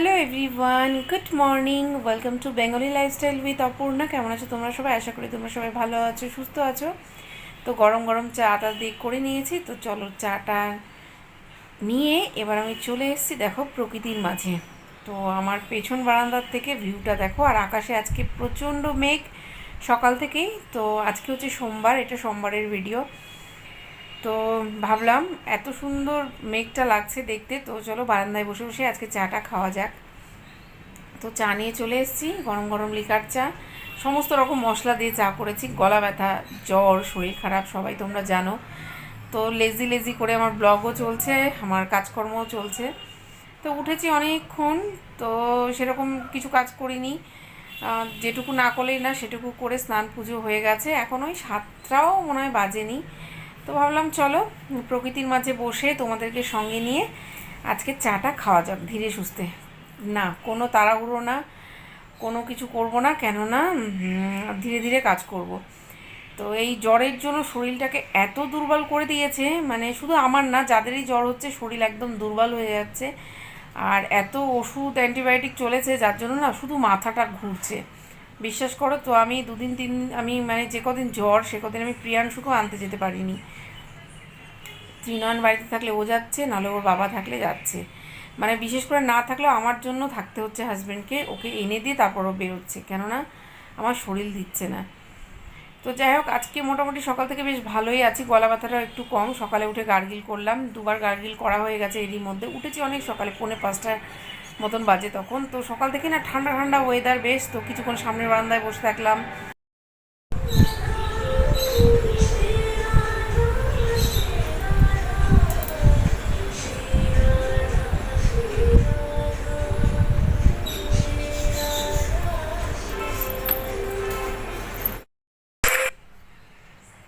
Hello everyone good morning welcome to Bengali lifestyle with Apurna কেমন আছো তোমরা সবাই? আশা করি তোমরা সবাই ভালো আছো, সুস্থ আছো। তো গরম গরম চাটা দিয়ে করে নিয়েছি। তো চলো চাটা নিয়ে এবার আমি চলে এসেছি, দেখো, প্রকৃতির মাঝে। তো আমার পেছন বারান্দার থেকে ভিউটা দেখো, আর আকাশে আজকে প্রচণ্ড মেঘ সকাল থেকেই। তো আজকে হচ্ছে সোমবার, এটা সোমবারের ভিডিও তো ভাবলাম এত সুন্দর মেঘটা লাগছে দেখতে, তো চলো বারান্দায় বসে বসে আজকে চাটা খাওয়া যাক। তো চা নিয়ে চলে এসেছি, গরম গরম লিকার চা। সমস্ত রকম মশলা দিয়ে চা করেছি, গলা ব্যথা, জ্বর, শরীর খারাপ, সবাই তোমরা জানো। তো লেজি লেজি করে আমার ব্লগও চলছে, আমার কাজকর্মও চলছে। তো উঠেছি অনেকক্ষণ, তো সেরকম কিছু কাজ করিনি। যেটুকু না করলেই না, সেটুকু করে স্নান পুজো হয়ে গেছে। এখন ওই সাতটাও মনে হয় বাজেনি। তো ভাবলাম চলো, প্রকৃতির মাঝে বসে তোমাদেরকে সঙ্গে নিয়ে আজকে চাটা খাওয়া যাক, ধীরে সুস্থে। না, কোনো তাড়াহুড়ো না, কোনো কিছু করব না, কেননা ধীরে ধীরে কাজ করব। তো এই জ্বরের জন্য শরীরটাকে এত দুর্বল করে দিয়েছে মানে শুধু আমার না, যাদেরই জ্বর হচ্ছে, শরীর একদম দুর্বল হয়ে যাচ্ছে। আর এত ওষুধ, অ্যান্টিবায়োটিক চলেছে, যার জন্য না, শুধু মাথাটা ঘুরছে। বিশ্বাস করো তো, আমি দুদিন, তিন, আমি মানে যে কদিন জ্বর, সে কদিন আমি প্রিয়াংশুকেও আনতে যেতে পারিনি। ত্রিনয়ন বাড়িতে থাকলে ও যাচ্ছে, নাহলে ওর বাবা থাকলে যাচ্ছে। মানে বিশেষ করে না থাকলেও আমার জন্য থাকতে হচ্ছে হাজব্যান্ডকে ওকে এনে দিয়ে তারপর ও বেরোচ্ছে। কেননা আমার শরীর দিচ্ছে না। তো যাই হোক, আজকে মোটামুটি সকাল থেকে বেশ ভালোই আছি, গলা ব্যথাটাও একটু কম। সকালে উঠে গার্গিল করলাম, দুবার গার্গিল করা হয়ে গেছে এরই মধ্যে। উঠেছি অনেক সকালে, পৌনে পাঁচটার মতন বাজে তখন। তো সকাল থেকে না ঠান্ডা ঠান্ডা ওয়েদার বেশ, তো কিছুক্ষণ সামনের বারান্দায় বসে থাকলাম।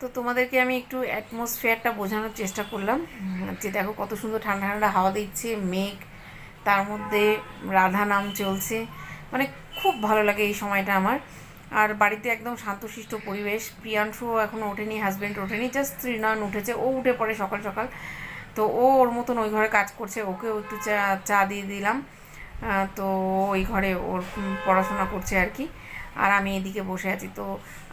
তো তোমাদেরকে আমি একটু অ্যাটমসফিয়ারটা বোঝানোর চেষ্টা করলাম। যে দেখো কত সুন্দর ঠান্ডা ঠান্ডা হাওয়া দিচ্ছে, মেঘ। তার মধ্যে রাধা নাম চলছে। মানে খুব ভালো লাগে এই সময়টা আমার। আর বাড়িতে একদম শান্তশিষ্ট পরিবেশ। প্রিয়াংশু এখনও ওঠেনি হাজব্যান্ড ওঠেনি জাস্ট ত্রিনয়ন উঠেছে। ও উঠে পড়ে সকাল সকাল। তো ও ওর মতন ওই ঘরে কাজ করছে। ওকেও একটু চা চা দিয়ে দিলাম। তো ওই ঘরে ওর পড়াশোনা করছে আর কি। আর আমি এদিকে বসে আছি। তো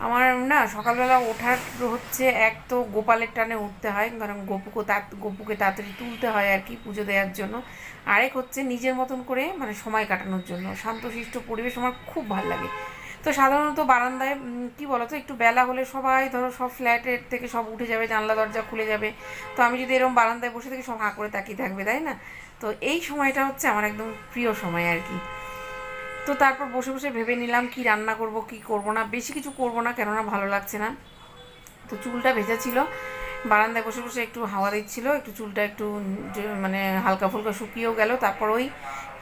আমার না সকালবেলা ওঠার হচ্ছে এক তো গোপালের টানে উঠতে হয়, কারণ গপুকে তা, গপুকে তাড়াতাড়ি তুলতে হয় আর কি পুজো দেওয়ার জন্য। আরেক হচ্ছে নিজের মতন করে মানে সময় কাটানোর জন্য। শান্তশিষ্ট পরিবেশ আমার খুব ভালো লাগে। তো সাধারণত বারান্দায় কি বলতো, একটু বেলা হলে সবাই ধরো সব ফ্ল্যাটের থেকে সব উঠে যাবে, জানলা, দরজা খুলে যাবে। তো আমি যদি এরকম বারান্দায় বসে থাকি, সব হাঁ করে তাকিয়ে থাকবে, তাই না? তো এই সময়টা হচ্ছে আমার একদম প্রিয় সময় আর কি। তো তারপর বসে বসে ভেবে নিলাম কি রান্না করব, কি করব না। বেশি কিছু করব না, কেননা ভালো লাগছে না। তো চুলটা ভেজা ছিল। বারান্দায় বসে বসে একটু হাওয়া দিচ্ছিল, একটু চুলটা একটু মানে হালকা ফুলকা শুকিয়েও গেল। তারপর ওই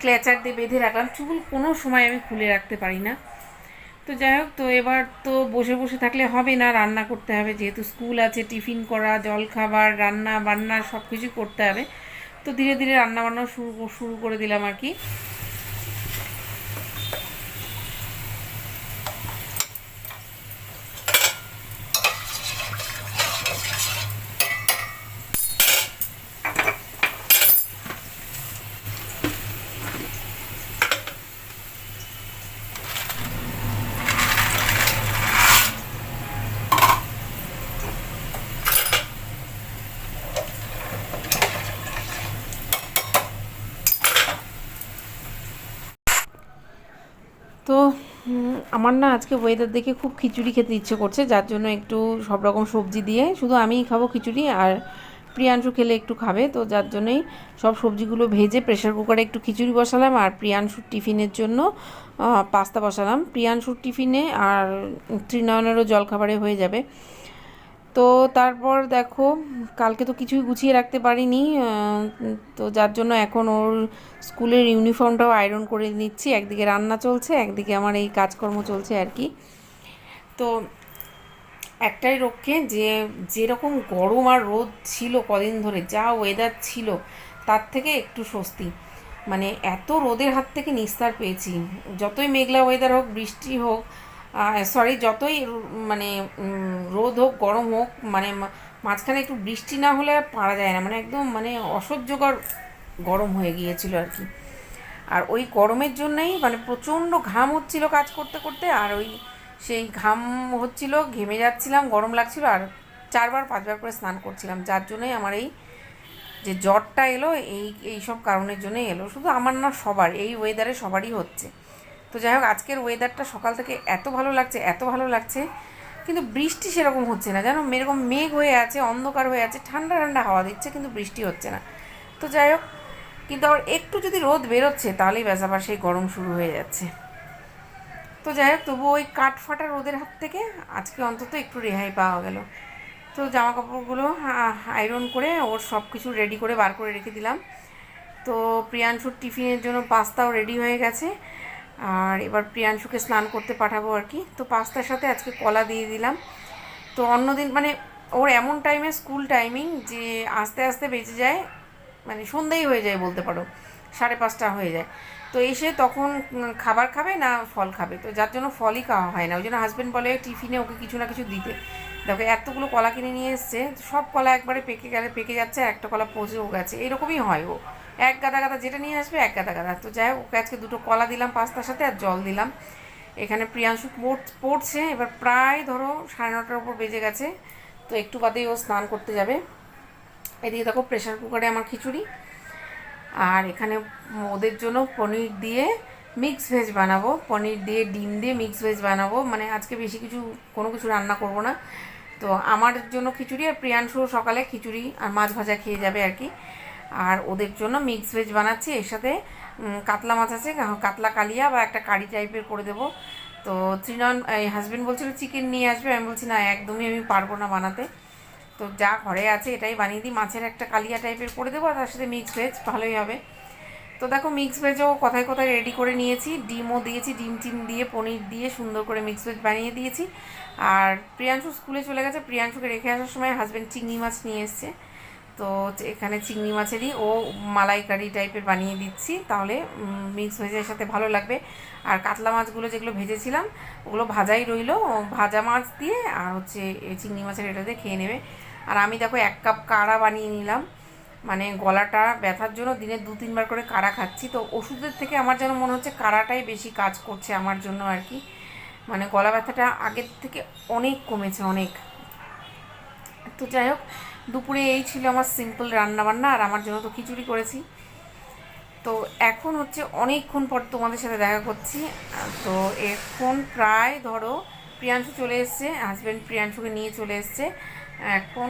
ক্ল্যাচার দিয়ে বেঁধে রাখলাম। চুল কোনো সময় আমি খুলে রাখতে পারি না। তো যাই হোক, তো এবার তো বসে বসে থাকলে হবে না, রান্না করতে হবে। যেহেতু স্কুল আছে, টিফিন করা, জল খাবার, রান্না বান্না সব কিছুই করতে হবে। তো ধীরে ধীরে রান্না বান্না শুরু শুরু করে দিলাম আর কি। তো আমার না আজকে ওয়েদার দেখে খুব খিচুড়ি খেতে ইচ্ছে করছে, যার জন্য একটু সব রকম সবজি দিয়ে, শুধু আমিই খাব খিচুড়ি আর প্রিয়াংশু খেলে একটু খাবে, তো যার জন্যই সব সবজিগুলো ভেজে প্রেশার কুকারে একটু খিচুড়ি বসালাম আর প্রিয়াংশুর টিফিনের জন্য পাস্তা বসালাম। প্রিয়াংশুর টিফিনে আর ত্রিনয়নেরও জলখাবারে হয়ে যাবে। তো তারপর দেখো, কালকে তো কিছুই গুছিয়ে রাখতে পারিনি তো যার জন্য এখন ওর স্কুলের ইউনিফর্মটাও আয়রন করে নিচ্ছি। একদিকে রান্না চলছে, একদিকে আমার এই কাজকর্ম চলছে আর কি। তো একটাই রক্ষে যে, যেরকম গরম আর রোদ ছিল কদিন ধরে, যা ওয়েদার ছিল, তার থেকে একটু স্বস্তি। মানে এত রোদের হাত থেকে নিস্তার পেয়েছি। যতই মেঘলা ওয়েদার হোক, বৃষ্টি হোক সরি যতই মানে রোদ হোক, গরম হোক মানে মাঝখানে একটু বৃষ্টি না হলে আর পারা যায় না। মানে একদম মানে অসহ্যকর গরম হয়ে গিয়েছিল আর কি। আর ওই গরমের জন্যই মানে প্রচণ্ড ঘাম হচ্ছিল কাজ করতে করতে, আর ওই সেই ঘাম হচ্ছিল, ঘেমে যাচ্ছিলাম, গরম লাগছিল, আর চারবার, পাঁচবার করে স্নান করছিলাম। যার জন্যই আমার এই যে জ্বরটা এলো, এই এই সব কারণের জন্যই এলো। শুধু আমার না, সবার, এই ওয়েদারে সবারই হচ্ছে। তো যাই হোক, আজকের ওয়েদারটা সকাল থেকে এত ভালো লাগছে, এত ভালো লাগছে, কিন্তু বৃষ্টি সেরকম হচ্ছে না। জানো, এরকম মেঘ হয়ে আছে, অন্ধকার হয়ে আছে, ঠান্ডা ঠান্ডা হাওয়া দিচ্ছে, কিন্তু বৃষ্টি হচ্ছে না। তো যাই হোক, কিন্তু আবার একটু যদি রোদ বেরোচ্ছে, তাহলেই ব্যাস আবার সেই গরম শুরু হয়ে যাচ্ছে। তো যাই হোক তবু ওই কাঠ ফাটা রোদের হাত থেকে আজকে অন্তত একটু রেহাই পাওয়া গেল। তো জামা কাপড়গুলো আয়রন করে ওর সব কিছু রেডি করে বার করে রেখে দিলাম। তো প্রিয়াংশুর টিফিনের জন্য পাস্তাও রেডি হয়ে গেছে। আর এবার প্রিয়াংশুকে স্নান করতে পাঠাবো আর কি। তো পাস্তার সাথে আজকে কলা দিয়ে দিলাম। তো অন্যদিন মানে ওর এমন টাইমে স্কুল টাইমিং যে আস্তে আস্তে বেঁচে যায় মানে সন্ধ্যেই হয়ে যায় বলতে পারো, সাড়ে পাঁচটা হয়ে যায়। তো এসে তখন খাবার খাবে না ফল খাবে? তো যার জন্য ফলই খাওয়া হয় না। ওই জন্য হাজব্যান্ড বলে টিফিনে ওকে কিছু না কিছু দিতে। দেখো এতগুলো কলা কিনে নিয়ে এসছে, সব কলা একবারে পেকে গেলে, পেকে যাচ্ছে একটা কলা পচেও গেছে। এরকমই হয় ও। এক গাদা গাদা যেটা নিয়ে আসবে, এক গাদা গাদা। তো যাই ওকে আজকে দুটো কলা দিলাম পাস্তার সাথে আর জল দিলাম। এখানে প্রিয়াংশু পড়ছে এবার প্রায় ধরো সাড়ে নটার উপর বেজে গেছে, তো একটু বাদেই ও স্নান করতে যাবে। এদিকে দেখো প্রেশার কুকারে আমার খিচুড়ি, আর এখানে ওদের জন্য পনির দিয়ে মিক্স ভেজ বানাবো। পনির দিয়ে, ডিম দিয়ে মিক্স ভেজ বানাবো। মানে আজকে বেশি কিছু, কোনো কিছু রান্না করব না। তো আমার জন্য খিচুড়ি আর প্রিয়াংশু সকালে খিচুড়ি আর মাছ ভাজা খেয়ে যাবে আর কি। আর ওদের জন্য মিক্স ভেজ বানাচ্ছি। এর সাথে কাতলা মাছ আছে কাতলা কালিয়া বা একটা কারি টাইপের করে দেবো। তো ত্রিনয়ন এই হাজব্যান্ড বলছিল চিকেন নিয়ে আসবে। আমি বলছি, না, একদমই আমি পারব না বানাতে। তো যা ঘরে আছে, এটাই বানিয়ে দিই। মাছের একটা কালিয়া টাইপের করে দেবো আর তার সাথে মিক্স ভেজ ভালোই হবে। তো দেখো মিক্স ভেজও কথায় কথায় রেডি করে নিয়েছি। ডিমও দিয়েছি, ডিম টিম দিয়ে, পনির দিয়ে সুন্দর করে মিক্স ভেজ বানিয়ে দিয়েছি। আর প্রিয়াংশু স্কুলে চলে গেছে। প্রিয়াংশুকে রেখে আসার সময় হাজব্যান্ড চিংড়ি মাছ নিয়ে এসছে। তো এখানে চিংড়ি মাছেরই ও মালাইকারি টাইপের বানিয়ে দিচ্ছি। তাহলে মিক্স ভেজের সাথে ভালো লাগবে। আর কাতলা মাছগুলো যেগুলো ভেজেছিলাম, ওগুলো ভাজাই রইল। ভাজা মাছ দিয়ে আর হচ্ছে চিংড়ি মাছের এটা দিয়ে খেয়ে নেবে। আর আমি দেখো এক কাপ কাড়া বানিয়ে নিলাম। মানে গলাটা ব্যথার জন্য দিনে দু, তিনবার করে কাড়া খাচ্ছি। তো ওষুধের থেকে আমার যেন মনে হচ্ছে কাড়াটাই বেশি কাজ করছে আমার জন্য আর কি। মানে গলা ব্যথাটা আগের থেকে অনেক কমেছে, অনেক। তো যাই হোক দুপুরে এই ছিল আমার সিম্পল রান্নাবান্না আর আমার জন্য তো খিচুড়ি করেছি। তো এখন হচ্ছে অনেকক্ষণ পর তোমাদের সাথে দেখা করছি। তো এখন প্রায় ধরো প্রিয়াংশু চলে এসছে হাজব্যান্ড প্রিয়াংশুকে নিয়ে চলে এসছে। এখন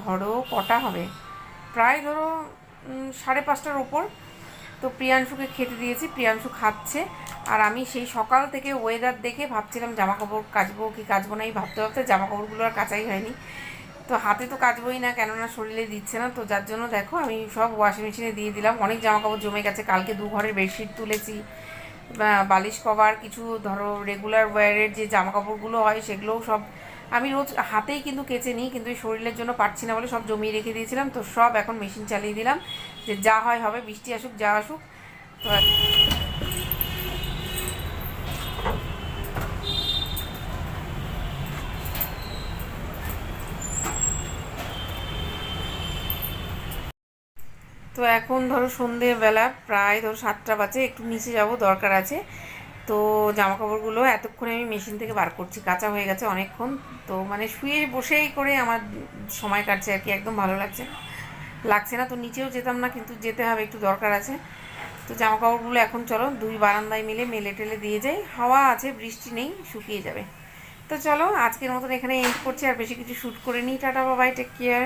ধরো কটা হবে? প্রায় ধরো সাড়ে পাঁচটার ওপর। তো প্রিয়াংশুকে খেতে দিয়েছি, প্রিয়াংশু খাচ্ছে। আর আমি সেই সকাল থেকে ওয়েদার দেখে ভাবছিলাম জামা কাপড় কাচবো কি কাচবো না, এই ভাবতে ভাবতে জামা কাপড়গুলো আর কাচাই হয়নি। তো হাতে তো কাচবোই না, কেননা শরীরে দিচ্ছে না, তো যার জন্য দেখো আমি সব ওয়াশিং মেশিনে দিয়ে দিলাম। অনেক জামা কাপড় জমে গেছে, কালকে দু ঘরের বেডশিট তুলেছি। বালিশ কভার, কিছু ধরো রেগুলার ওয়ারের যে জামা কাপড়গুলো হয়, সেগুলোও সব আমি রোজ হাতেই কিন্তু কেচে নিই, কিন্তু শরীরের জন্য পারছি না বলে সব জমিয়ে রেখে দিয়েছিলাম। তো সব এখন মেশিন চালিয়ে দিলাম, যে যা হয় হবে, বৃষ্টি আসুক, যা আসুক, তো তো এখন ধরো সন্ধেবেলা, প্রায় ধরো সাতটা বাজে, একটু নিচে যাব, দরকার আছে। তো জামা কাপড়গুলো এতক্ষণে আমি মেশিন থেকে বার করছি, কাঁচা হয়ে গেছে অনেকক্ষণ। তো মানে শুয়ে বসেই করে আমার সময় কাটছে আর কি, একদম ভালো লাগছে লাগছে না তো নিচেও যেতাম না, কিন্তু যেতে হবে, একটু দরকার আছে। তো জামা কাপড়গুলো এখন চলো, দুই বারান্দায় মিলে মেলে টেলে দিয়ে যাই। হাওয়া আছে, বৃষ্টি নেই, শুকিয়ে যাবে। তো চলো, আজকের মতন এখানে এন্ড করছি, আর বেশি কিছু শ্যুট করে নিই টাটা বাবাই টেক কেয়ার